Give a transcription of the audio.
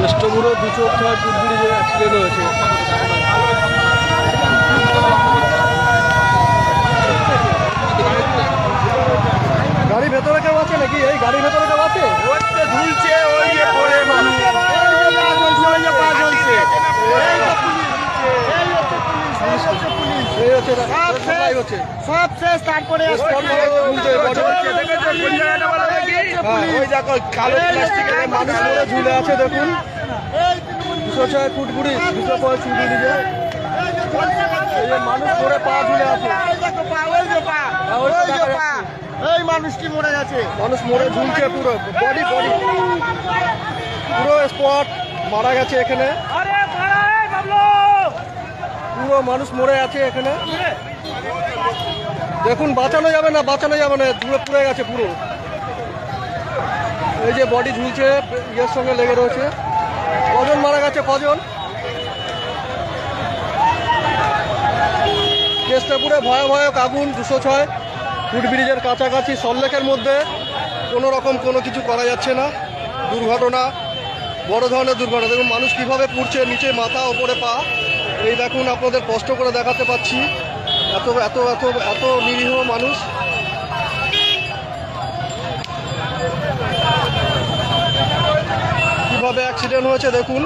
কেষ্টপুরে দুশো ছয় ফুট ব্রিজে অ্যাক্সিডেন্ট হয়েছে। গাড়ি ভেতরে কেউ আছে নাকি? এই গাড়ির ভেতরে কেউ আছে? ঝুলছে ওই যে পড়ে মানুষ। যে সব শেষ তারপরে ওই দেখো কালো প্লাস্টিকের মানুষ মরে ঝুলে আছে দেখুন। দুশো ছয় দুশো ছয় মানুষ মরে পা ঝুলে আছে। হ্যাঁ। এই মানুষটি মরে গেছে? মানুষ মরে ঝুলছে পুরো বডি বডি পুরো স্পট মারা গেছে এখানে। পুরো মানুষ মরে আছে এখানে। দেখুন বাঁচানো যাবে না বাঁচানো যাবে না পুরো পুড়ে গেছে পুরো। এই যে বডি ঝুলছে, ইয়ের সঙ্গে লেগে রয়েছে। কজন মারা গেছে? কজন? কেষ্টপুরে ভয়াবহ আগুন, দুশো ছয় ফুট ব্রিজের কাছাকাছি সল্লেখের মধ্যে। কোনো রকম কোনো কিছু করা যাচ্ছে না। দুর্ঘটনা, বড় ধরনের দুর্ঘটনা। দেখুন, মানুষ কীভাবে পুড়ছে, নিচে মাথা, ওপরে পা। এই দেখুন, আপনাদের কষ্ট করে দেখাতে পাচ্ছি। এত এত এত এত নিরীহ মানুষ কীভাবে অ্যাক্সিডেন্ট হয়েছে দেখুন।